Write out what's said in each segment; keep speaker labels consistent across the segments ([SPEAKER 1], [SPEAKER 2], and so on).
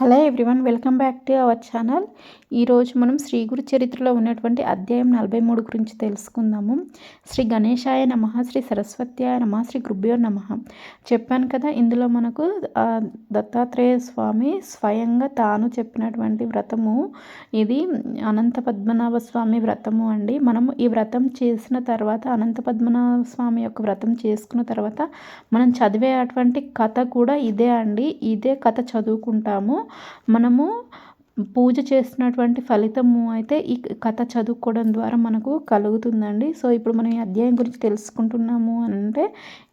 [SPEAKER 1] Hello everyone welcome back to our channel. ఈరోజు మనం శ్రీ గురు చరిత్రలో ఉన్నటువంటి అధ్యాయం నలభై మూడు గురించి తెలుసుకుందాము. శ్రీ గణేశాయ నమ శ్రీ సరస్వత్యాయ నమ శ్రీ గురుభ్యో నమ. చెప్పాను కదా ఇందులో మనకు దత్తాత్రేయ స్వామి స్వయంగా తాను చెప్పినటువంటి వ్రతము. ఇది అనంత పద్మనాభ స్వామి వ్రతము అండి. మనము ఈ వ్రతం చేసిన తర్వాత అనంత పద్మనాభ స్వామి యొక్క వ్రతం చేసుకున్న తర్వాత మనం చదివే అటువంటి కథ కూడా ఇదే అండి. ఇదే కథ చదువుకుంటాము. మనము పూజ చేస్తున్నటువంటి ఫలితము అయితే ఈ కథ చదువుకోవడం ద్వారా మనకు కలుగుతుందండి. సో ఇప్పుడు మనం ఈ అధ్యాయం గురించి తెలుసుకుంటున్నాము అంటే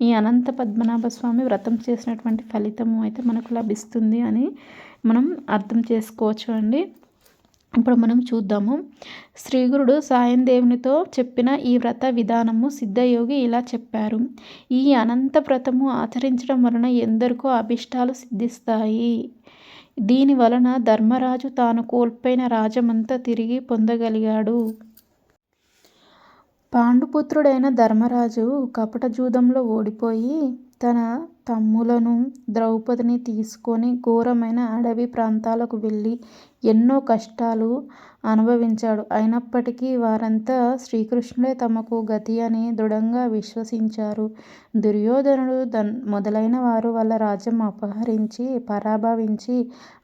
[SPEAKER 1] ఈ అనంత పద్మనాభ స్వామి వ్రతం చేసినటువంటి ఫలితము అయితే మనకు లభిస్తుంది అని మనం అర్థం చేసుకోవచ్చు అండి. ఇప్పుడు మనం చూద్దాము. శ్రీగురుడు సాయం దేవునితో చెప్పిన ఈ వ్రత విధానము సిద్ధయోగి ఇలా చెప్పారు. ఈ అనంత వ్రతము ఆచరించడం వలన ఎందరికో అభిష్టాలు సిద్ధిస్తాయి. దీని వలన ధర్మరాజు తాను కోల్పోయిన రాజమంతా తిరిగి పొందగలిగాడు. పాండుపుత్రుడైన ధర్మరాజు కపట జూదంలో ఓడిపోయి తన తమ్ములను ద్రౌపదిని తీసుకొని ఘోరమైన అడవి ప్రాంతాలకు వెళ్ళి ఎన్నో కష్టాలు అనుభవించాడు. అయినప్పటికీ వారంతా శ్రీకృష్ణుడే తమకు గతి అని దృఢంగా విశ్వసించారు. దుర్యోధనుడు దన్ మొదలైన వారు వాళ్ళ రాజ్యం అపహరించి పరాభవించి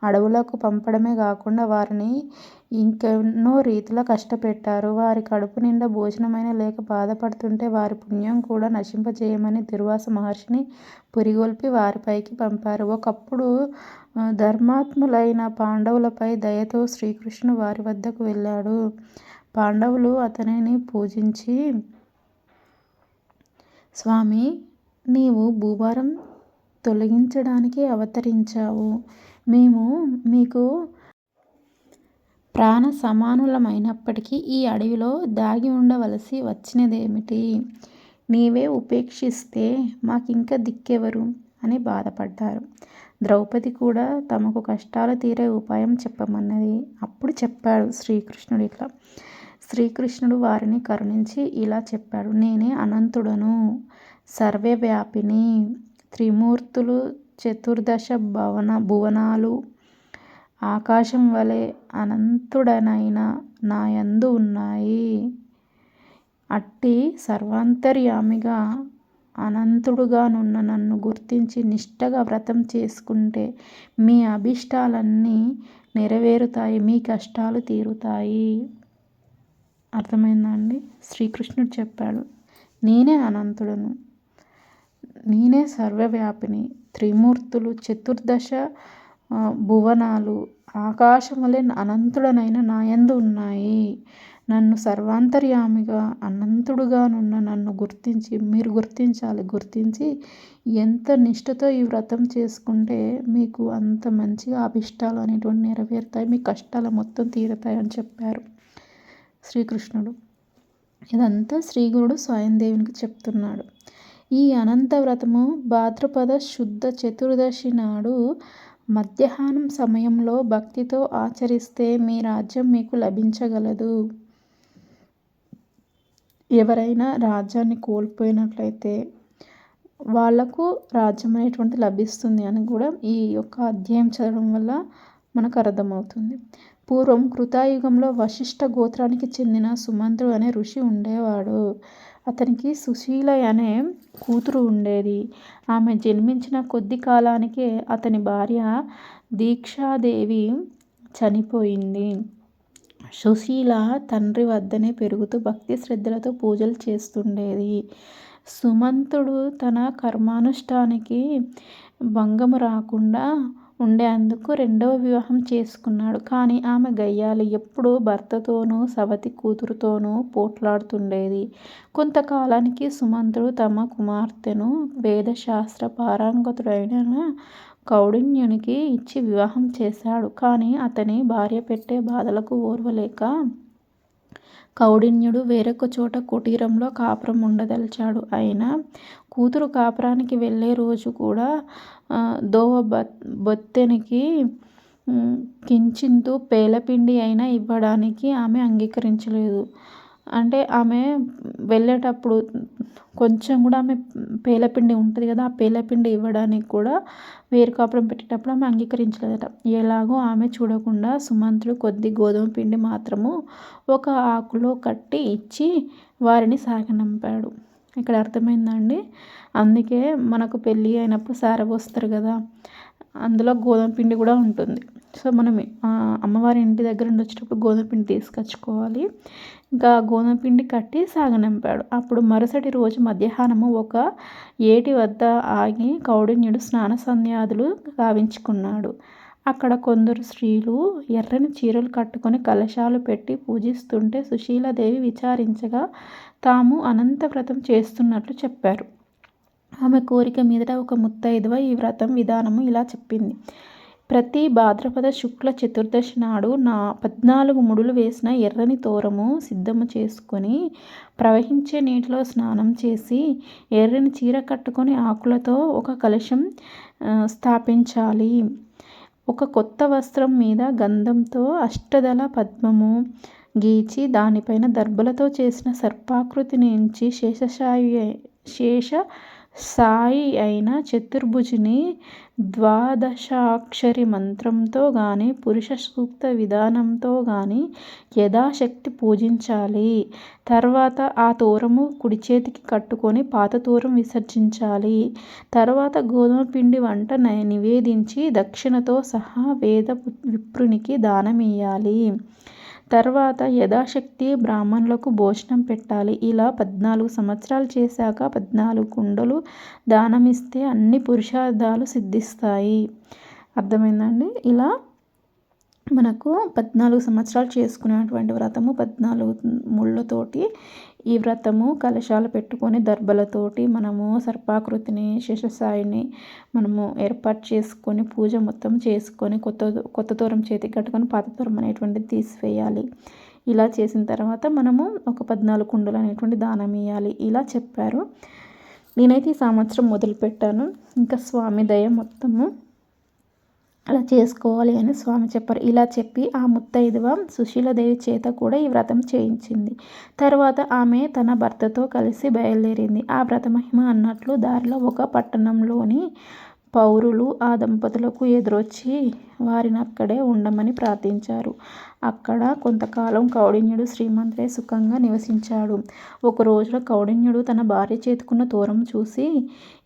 [SPEAKER 1] అడవులకు పంపడమే కాకుండా వారిని ఇంకెన్నో రీతిలో కష్టపెట్టారు. వారి కడుపు నిండా భోజనమైన లేక బాధపడుతుంటే వారి పుణ్యం కూడా నశింపజేయమని దుర్వాస మహర్షిని పురిగొల్పి వారిపైకి పంపారు. ఒకప్పుడు ధర్మాత్ములైన పాండవులపై దయతో శ్రీకృష్ణుడు వారి వద్దకు వెళ్ళాడు. పాండవులు అతనిని పూజించి స్వామి నీవు భూభారం తొలగించడానికి అవతరించావు. మేము మీకు ప్రాణ సమానులమైనప్పటికీ ఈ అడవిలో దాగి ఉండవలసి వచ్చినదేమిటి? నీవే ఉపేక్షిస్తే మాకింక దిక్కెవరు? అని బాధపడ్డారు. ద్రౌపది కూడా తమకు కష్టాలు తీరే ఉపాయం చెప్పమన్నది అప్పుడు చెప్పాడు శ్రీకృష్ణుడు ఇట్లా. శ్రీకృష్ణుడు వారిని కరుణించి ఇలా చెప్పాడు నేనే అనంతుడను సర్వవ్యాపిని త్రిమూర్తులు చతుర్దశ భవన భువనాలు ఆకాశం వలె అనంతుడనైన నాయందు ఉన్నాయి. అట్టి సర్వాంతర్యామిగా అనంతుడుగానున్న నన్ను గుర్తించి నిష్టగా వ్రతం చేసుకుంటే మీ అభిష్టాలన్నీ నెరవేరుతాయి మీ కష్టాలు తీరుతాయి. అర్థమైందా అండి? శ్రీకృష్ణుడు చెప్పాడు నేనే అనంతుడను నేనే సర్వవ్యాపిని. త్రిమూర్తులు చతుర్దశ భువనాలు ఆకాశములే అనంతుడనైన నాయందు ఉన్నాయి. నన్ను సర్వాంతర్యామిగా అనంతుడుగానున్న నన్ను గుర్తించి మీరు గుర్తించాలి. గుర్తించి ఎంత నిష్ఠతో ఈ వ్రతం చేసుకుంటే మీకు అంత మంచిగా అభిష్టాలు అనేటువంటి నెరవేరుతాయి మీ కష్టాలు మొత్తం తీరుతాయి అని చెప్పారు శ్రీకృష్ణుడు. ఇదంతా శ్రీగురుడు స్వయం దేవునికి చెప్తున్నాడు. ఈ అనంత వ్రతము భాద్రపద శుద్ధ చతుర్దశి నాడు మధ్యాహ్నం సమయంలో భక్తితో ఆచరిస్తే మీ రాజ్యం మీకు లభించగలదు. ఎవరైనా రాజ్యాన్ని కోల్పోయినట్లయితే వాళ్ళకు రాజ్యం అనేటువంటి లభిస్తుంది అని కూడా ఈ యొక్క అధ్యాయం చదవడం వల్ల మనకు అర్థమవుతుంది. పూర్వం కృతాయుగంలో వశిష్ఠ గోత్రానికి చెందిన సుమంత్రుడు అనే ఋషి ఉండేవాడు. అతనికి సుశీల అనే కూతురు ఉండేది. ఆమె జన్మించిన కొద్ది కాలానికే అతని భార్య దీక్షాదేవి చనిపోయింది. సుశీల తండ్రి వద్దనే పెరుగుతూ భక్తి శ్రద్ధలతో పూజలు చేస్తుండేది. సుమంతుడు తన కర్మానుష్ఠానికి భంగము రాకుండా ఉండేందుకు రెండవ వివాహం చేసుకున్నాడు. కానీ ఆమె గయ్యాలి ఎప్పుడూ భర్తతోనూ సవతి కూతురుతోనూ పోట్లాడుతుండేది. కొంతకాలానికి సుమంతుడు తమ కుమార్తెను వేదశాస్త్ర పారంగతుడైన కౌడిన్యునికి ఇచ్చి వివాహం చేశాడు. కానీ అతని భార్య పెట్టే బాధలకు ఓర్వలేక కౌడిన్యుడు వేరొక చోట కుటీరంలో కాపురం ఉండదలిచాడు. అయినా కూతురు కాపురానికి వెళ్ళే రోజు కూడా దోవ బొత్తెనికి కించింతు పేలపిండి అయినా ఇవ్వడానికి ఆమె అంగీకరించలేదు. అంటే ఆమె వెళ్ళేటప్పుడు కొంచెం కూడా ఆమె పేలపిండి ఉంటుంది కదా ఆ పేలపిండి ఇవ్వడానికి కూడా వేరు కాపురం పెట్టేటప్పుడు ఆమె అంగీకరించలేదట. ఎలాగో ఆమె చూడకుండా సుమంతుడు కొద్ది గోధుమ పిండి మాత్రము ఒక ఆకులో కట్టి ఇచ్చి వారిని సాగనంపాడు. ఇక్కడ అర్థమైందండి? అందుకే మనకు పెళ్ళి అయినప్పుడు సారపోస్తారు కదా అందులో గోధుమ పిండి కూడా ఉంటుంది. సో మనం అమ్మవారి ఇంటి దగ్గర నుండి వచ్చేటప్పుడు గోధుమ పిండి తీసుకొచ్చుకోవాలి. ఇంకా గోధుమ పిండి కట్టి సాగనంపాడు. అప్పుడు మరుసటి రోజు మధ్యాహ్నము ఒక ఏటి వద్ద ఆగి కౌడిన్యుడు స్నాన సంధ్యాదులు గావించుకున్నాడు. అక్కడ కొందరు స్త్రీలు ఎర్రని చీరలు కట్టుకొని కలశాలు పెట్టి పూజిస్తుంటే సుశీలాదేవి విచారించగా తాము అనంత వ్రతం చేస్తున్నట్లు చెప్పారు. ఆమె కోరిక మీదట ఒక ముత్తైదువ ఈ వ్రతం విధానము ఇలా చెప్పింది. ప్రతి భాద్రపద శుక్ల చతుర్దశి నాడు నా పద్నాలుగు ముడులు వేసిన ఎర్రని తోరము సిద్ధము చేసుకొని ప్రవహించే నీటిలో స్నానం చేసి ఎర్రని చీర కట్టుకొని ఆకులతో ఒక కలశం స్థాపించాలి. ఒక కొత్త వస్త్రం మీద గంధంతో అష్టదళ పద్మము గీచి దానిపైన దర్భలతో చేసిన సర్పాకృతిని ఎంచి శేషశాయి శేష సాయి అయిన చతుర్భుజిని ద్వాదశాక్షరి మంత్రంతో కానీ పురుష సూక్త విధానంతో కానీ యథాశక్తి పూజించాలి. తర్వాత ఆ తోరము కుడి చేతికి కట్టుకొని పాత తోరం విసర్జించాలి. తర్వాత గోధుమ పిండి వంట నివేదించి దక్షిణతో సహా వేద విప్రునికి దానమియ్యాలి. తర్వాత యథాశక్తి బ్రాహ్మణులకు భోజనం పెట్టాలి. ఇలా పద్నాలుగు సంవత్సరాలు చేశాక పద్నాలుగు కుండలు దానమిస్తే అన్ని పురుషార్థాలు సిద్ధిస్తాయి. అర్థమైందండి? ఇలా మనకు పద్నాలుగు సంవత్సరాలు చేసుకునేటువంటి వ్రతము పద్నాలుగు ముళ్ళతోటి ఈ వ్రతము కలశాలు పెట్టుకొని దర్భలతోటి మనము సర్పాకృతిని శిశుసాయిని మనము ఏర్పాటు చేసుకొని పూజ మొత్తం చేసుకొని కొత్త కొత్త దూరం చేతికి కట్టుకొని పాత దూరం అనేటువంటిది తీసివేయాలి. ఇలా చేసిన తర్వాత మనము ఒక పద్నాలుగు కుండలు అనేటువంటి దానం ఇవ్వాలి ఇలా చెప్పారు. నేనైతే ఈ సంవత్సరం మొదలుపెట్టాను. ఇంకా స్వామి దయ మొత్తము అలా చేసుకోవాలి అని స్వామి చెప్పారు. ఇలా చెప్పి ఆ ముత్తైదువ సుశీలదేవి చేత కూడా ఈ వ్రతం చేయించింది. తర్వాత ఆమె తన భర్తతో కలిసి బయలుదేరింది. ఆ వ్రత మహిమ అన్నట్లు దారిలో ఒక పట్టణంలోని పౌరులు ఆ దంపతులకు ఎదురొచ్చి వారిని అక్కడే ఉండమని ప్రార్థించారు. అక్కడ కొంతకాలం కౌడిన్యుడు శ్రీమంతుడే సుఖంగా నివసించాడు. ఒక రోజులో కౌడిన్యుడు తన భార్య చేతుకున్న దూరం చూసి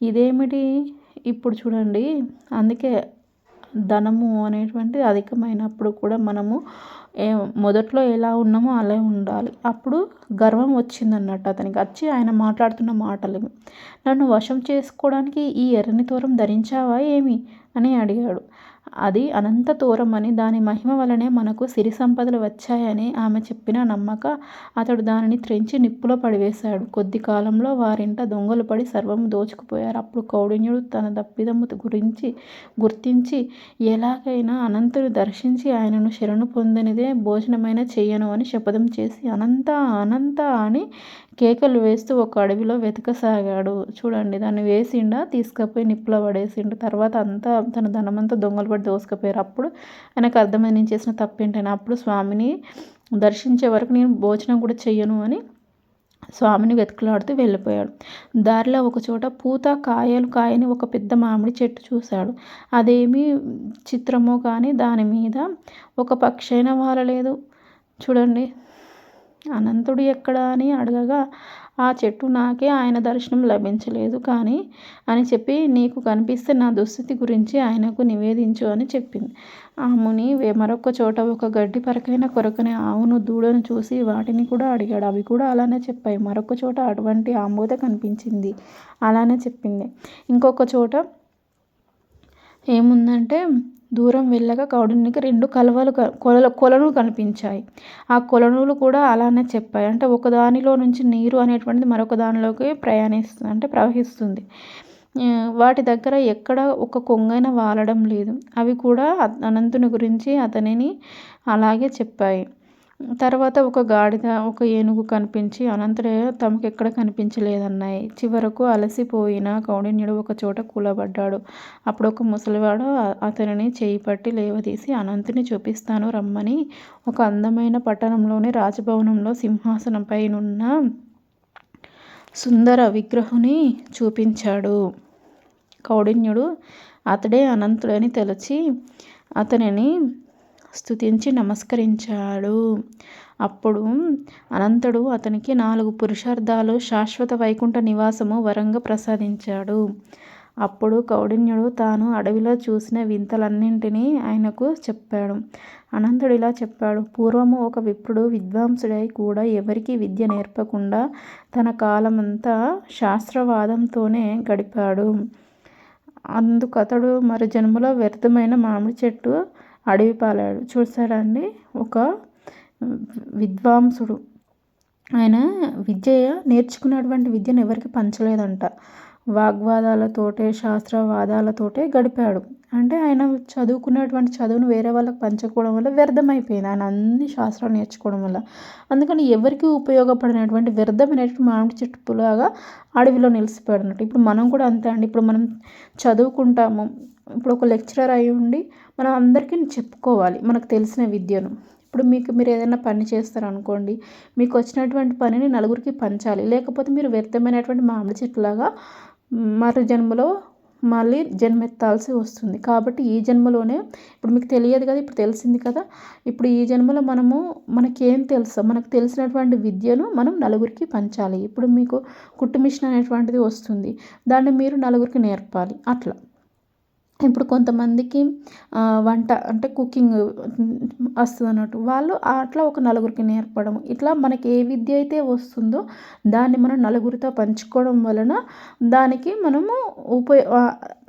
[SPEAKER 1] ఇదేమిటి? ఇప్పుడు చూడండి. అందుకే ధనము అనేటువంటిది అధికమైనప్పుడు కూడా మనము ఏ మొదట్లో ఎలా ఉన్నామో అలా ఉండాలి. అప్పుడు గర్వం వచ్చిందన్నట్టు అతనికి. వచ్చి ఆయన మాట్లాడుతున్న మాటలు నన్ను వశం చేసుకోవడానికి ఈ ఎర్రని తోరం ధరించావా ఏమి? అని అడిగాడు. అది అనంత తోరమని దాని మహిమ వలనే మనకు సిరి సంపదలు వచ్చాయని ఆమె చెప్పిన నమ్మక. అతడు దానిని త్రెంచి నిప్పులో పడివేశాడు. కొద్ది కాలంలో వారింట దొంగలు పడి సర్వం దోచుకుపోయారు. అప్పుడు కౌడిన్యుడు తన దప్పిదము గురించి గుర్తించి ఎలాగైనా అనంతుని దర్శించి ఆయనను శరణు పొందనిదే భోజనమైన చెయ్యను అని శపథం చేసి అనంత అనంత అని కేకలు వేస్తూ ఒక అడవిలో వెతకసాగాడు. చూడండి దాన్ని వేసిండా తీసుకుపోయి నిప్పులో పడేసిండు. తర్వాత అంతా తన ధనమంతా దొంగలు పడి దోసుకుపోయారు. అప్పుడు ఆయనకు అర్థమైంది నేను చేసిన తప్పేంటని. అప్పుడు స్వామిని దర్శించే వరకు నేను భోజనం కూడా చెయ్యను అని స్వామిని వెతుకులాడుతూ వెళ్ళిపోయాడు. దారిలో ఒక చోట పూత కాయలు కాయని ఒక పెద్ద మామిడి చెట్టు చూశాడు. అదేమి చిత్రమో కానీ దాని మీద ఒక పక్షి వాళ్ళ వాలలేదు చూడండి అనంతుడు ఎక్కడ అని అడగగా ఆ చెట్టు నాకే ఆయన దర్శనం లభించలేదు కానీ అని చెప్పి నీకు కనిపిస్తే నా దుస్థితి గురించి ఆయనకు నివేదించు అని చెప్పింది. ఆ ముని మరొక చోట ఒక గడ్డి పరకైన కొరకని ఆవును దూడను చూసి వాటిని కూడా అడిగాడు. అవి కూడా అలానే చెప్పాయి. మరొక చోట అటువంటి ఆమోద కనిపించింది. అలానే చెప్పింది. ఇంకొక చోట ఏముందంటే దూరం వెళ్ళగా కౌడునికి రెండు కలవలు కొల కొలను కనిపించాయి. ఆ కొలనులు కూడా అలానే చెప్పాయి. అంటే ఒకదానిలో నుంచి నీరు అనేటువంటిది మరొక దానిలోకి ప్రయాణిస్తుంది అంటే ప్రవహిస్తుంది. వాటి దగ్గర ఎక్కడ ఒక కొంగైన వాలడం లేదు. అవి కూడా అనంతుని గురించి అతనిని అలాగే చెప్పాయి. తర్వాత ఒక గాడిద ఒక ఏనుగు కనిపించి అనంతరే తమకు ఎక్కడ కనిపించలేదన్నాయి. చివరకు అలసిపోయిన కౌండిన్యుడు ఒక చోట కూలబడ్డాడు. అప్పుడు ఒక ముసలివాడు అతనిని చేయి పట్టి లేవదీసి అనంతుని చూపిస్తాను రమ్మని ఒక అందమైన పట్టణంలోని రాజభవనంలో సింహాసనంపైనున్న సుందర విగ్రహుని చూపించాడు. కౌడిన్యుడు అతడే అనంతుడని తెలిసి అతనిని స్థుతించి నమస్కరించాడు. అప్పుడు అనంతుడు అతనికి నాలుగు పురుషార్థాలు శాశ్వత వైకుంఠ నివాసము వరంగా ప్రసాదించాడు. అప్పుడు కౌడిన్యుడు తాను అడవిలో చూసిన వింతలన్నింటినీ ఆయనకు చెప్పాడు. అనంతుడు ఇలా చెప్పాడు పూర్వము ఒక విప్రుడు విద్వాంసుడై కూడా ఎవరికి విద్య నేర్పకుండా తన కాలమంతా శాస్త్రవాదంతోనే గడిపాడు. అందుకతడు మరి జన్మలో వ్యర్థమైన మామిడి చెట్టు అడవి పాలాడు. చూసారండి ఒక విద్వాంసుడు. ఆయన విద్య నేర్చుకున్నటువంటి విద్యను ఎవరికి పంచలేదంట. వాగ్వాదాలతోటే శాస్త్రవాదాలతోటే గడిపాడు. అంటే ఆయన చదువుకున్నటువంటి చదువును వేరే వాళ్ళకి పంచకపోవడం వల్ల వ్యర్థమైపోయింది. ఆయన అన్ని శాస్త్రాలు నేర్చుకోవడం వల్ల. అందుకని ఎవరికి ఉపయోగపడినటువంటి వ్యర్థమైనటువంటి మామిడి చెట్టులాగా అడవిలో నిలిచిపోయాడు ఇప్పుడు మనం కూడా అంతే అండి. ఇప్పుడు మనం చదువుకుంటాము. ఇప్పుడు ఒక లెక్చరర్ అయి ఉండి మనం అందరికీ చెప్పుకోవాలి. మనకు తెలిసిన విద్యను. ఇప్పుడు మీకు మీరు ఏదైనా పని చేస్తారనుకోండి మీకు వచ్చినటువంటి పనిని నలుగురికి పంచాలి. లేకపోతే మీరు వ్యర్థమైనటువంటి మామిడి చెట్టులాగా మరు జన్మలో మళ్ళీ జన్మెత్తాల్సి వస్తుంది. కాబట్టి ఈ జన్మలోనే ఇప్పుడు మీకు తెలియదు కదా ఇప్పుడు తెలిసింది కదా ఇప్పుడు ఈ జన్మలో మనము మనకేం తెలుసు? మనకు తెలిసినటువంటి విద్యను మనం నలుగురికి పంచాలి. ఇప్పుడు మీకు కుట్టు మిషన్ అనేటువంటిది వస్తుంది. దాన్ని మీరు నలుగురికి నేర్పాలి. అట్లా. ఇప్పుడు కొంతమందికి వంట అంటే కుకింగ్ వస్తుంది అన్నట్టు. వాళ్ళు అట్లా ఒక నలుగురికి నేర్పడం. ఇట్లా మనకి ఏ విద్య అయితే వస్తుందో దాన్ని మనం నలుగురితో పంచుకోవడం వలన దానికి మనము ఉపయో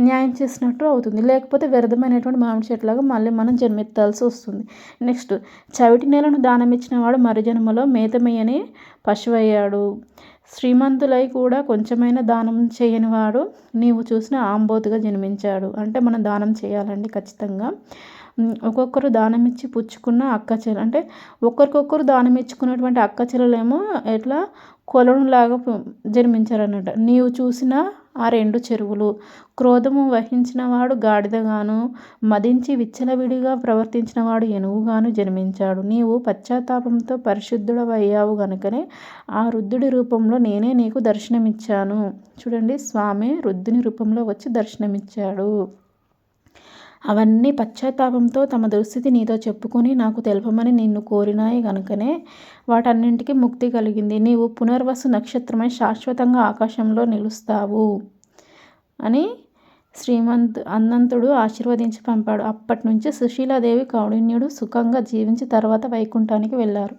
[SPEAKER 1] న్యాయం చేసినట్టు అవుతుంది. లేకపోతే వ్యర్థమైనటువంటి మామిడి చెట్లాగా మళ్ళీ మనం జన్మెత్తాల్సి వస్తుంది. నెక్స్ట్ చవిటి నేలను దానం ఇచ్చిన వాడు మరుజన్మలో మేతమయ్యని పశువయ్యాడు. శ్రీమంతులై కూడా కొంచెమైనా దానం చేయనివాడు నీవు చూసిన ఆంబోతుగా జన్మించాడు. అంటే మనం దానం చేయాలండి ఖచ్చితంగా. ఒక్కొక్కరు దానం ఇచ్చి పుచ్చుకున్న అక్క చెల్లెలు అంటే ఒకరికొకరు దానం ఇచ్చుకున్నటువంటి అక్క చెల్లెలేమో ఎట్లా కొలనులాగా అన్నట్టు నీవు చూసిన ఆ రెండు చెరువులు. క్రోధము వహించినవాడు గాడిదగాను మదించి విచ్చలవిడిగా ప్రవర్తించినవాడు ఎనుగుగాను జన్మించాడు. నీవు పశ్చాత్తాపంతో పరిశుద్ధుడవయ్యావు గనుకనే ఆ రుద్దుడి రూపంలో నేనే నీకు దర్శనమిచ్చాను. చూడండి స్వామి రుద్దుని రూపంలో వచ్చి దర్శనమిచ్చాడు. అవన్నీ పశ్చాత్తాపంతో తమ దుస్థితి నీతో చెప్పుకొని నాకు తెలుపమని నిన్ను కోరినాయి గనుకనే వాటన్నింటికి ముక్తి కలిగింది. నీవు పునర్వసు నక్షత్రమై శాశ్వతంగా ఆకాశంలో నిలుస్తావు అని శ్రీమంత్ అన్నంతుడు ఆశీర్వదించి పంపాడు. అప్పటి నుంచి సుశీలాదేవి కౌడిన్యుడు సుఖంగా జీవించి తర్వాత వైకుంఠానికి వెళ్ళారు.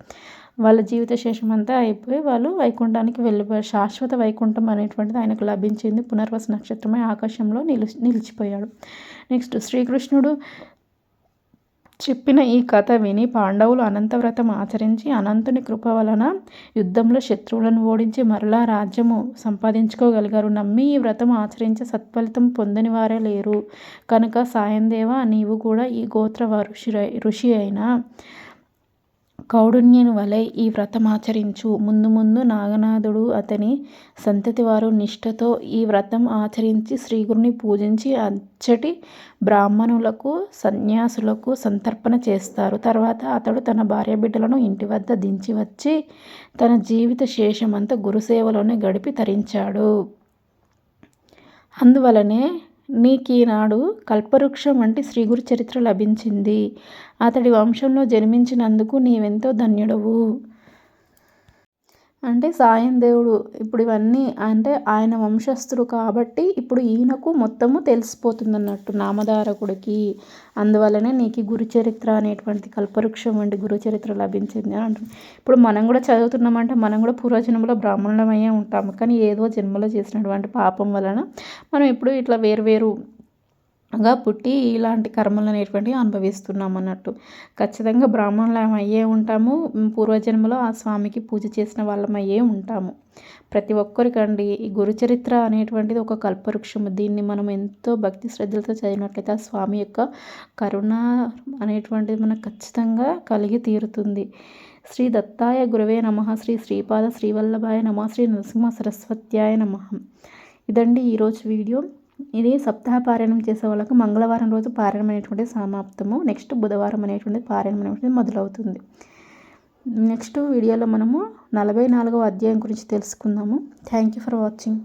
[SPEAKER 1] వాళ్ళ జీవిత శేషం అంతా అయిపోయి వాళ్ళు వైకుంఠానికి వెళ్ళిపోయారు శాశ్వత వైకుంఠం అనేటువంటిది ఆయనకు లభించింది. పునర్వస నక్షత్రమై ఆకాశంలో నిలిచి నిలిచిపోయాడు. నెక్స్ట్ శ్రీకృష్ణుడు చెప్పిన ఈ కథ విని పాండవులు అనంతవ్రతం ఆచరించి అనంతుని కృప వలన యుద్ధంలో శత్రువులను ఓడించి మరలా రాజ్యము సంపాదించుకోగలిగారు. నమ్మి ఈ వ్రతం ఆచరించి సత్ఫలితం పొందని వారే లేరు. కనుక సాయందేవ నీవు కూడా ఈ గోత్ర ఋషి ఋషి అయినా కౌడున్యుని వలె ఈ వ్రతమాచరించు ముందు ముందు నాగనాథుడు అతని సంతతి వారు నిష్ఠతో ఈ వ్రతం ఆచరించి శ్రీగురుని పూజించి అచ్చటి బ్రాహ్మణులకు సన్యాసులకు సంతర్పణ చేస్తారు. తర్వాత అతడు తన భార్య బిడ్డలను ఇంటి వద్ద దించి వచ్చి తన జీవిత శేషమంతా గురుసేవలోనే గడిపి తరించాడు. అందువలనే నీకీనాడు కల్పవృక్షం వంటి శ్రీగురు చరిత్ర లభించింది. అతడి వంశంలో జన్మించినందుకు నీవెంతో ధన్యుడవు. అంటే సాయం దేవుడు. ఇప్పుడు ఇవన్నీ అంటే ఆయన వంశస్థుడు కాబట్టి ఇప్పుడు ఈయనకు మొత్తము తెలిసిపోతుంది అన్నట్టు నామధారకుడికి. అందువల్లనే నీకు గురుచరిత్ర అనేటువంటి కల్పవృక్షం వంటి గురుచరిత్ర లభించింది అని అంటుంది ఇప్పుడు మనం కూడా చదువుతున్నామంటే మనం కూడా పూర్వజన్మలో బ్రాహ్మణులమయ్యే ఉంటాము. కానీ ఏదో జన్మలో చేసినటువంటి పాపం వలన మనం ఇప్పుడు ఇట్లా వేరు వేరు గా పుట్టి ఇలాంటి కర్మలు అనేటువంటివి అనుభవిస్తున్నాం అన్నట్టు. ఖచ్చితంగా బ్రాహ్మణులం అయ్యే ఉంటాము. పూర్వజన్మలో ఆ స్వామికి పూజ చేసిన వాళ్ళం అయ్యే ఉంటాము. ప్రతి ఒక్కరికండి ఈ గురుచరిత్ర అనేటువంటిది ఒక కల్పవృక్షము. దీన్ని మనం ఎంతో భక్తి శ్రద్ధలతో చదివినట్లయితే ఆ స్వామి యొక్క కరుణ అనేటువంటిది మనకు ఖచ్చితంగా కలిగి తీరుతుంది. శ్రీ దత్తాయ గురవే నమ. శ్రీ శ్రీపాద శ్రీవల్లభాయ నమ. శ్రీ నరసింహ సరస్వత్యాయ నమ. ఇదండి ఈరోజు వీడియో. ఇది సప్తాహ పారాయణం చేసే వాళ్ళకు మంగళవారం రోజు పారాయణం అనేటువంటి సమాప్తము. నెక్స్ట్ బుధవారం అనేటువంటి పారాయణం అనేటువంటి మొదలవుతుంది. నెక్స్ట్ వీడియోలో మనము నలభై నాలుగవ అధ్యాయం గురించి తెలుసుకుందాము. Thank you for watching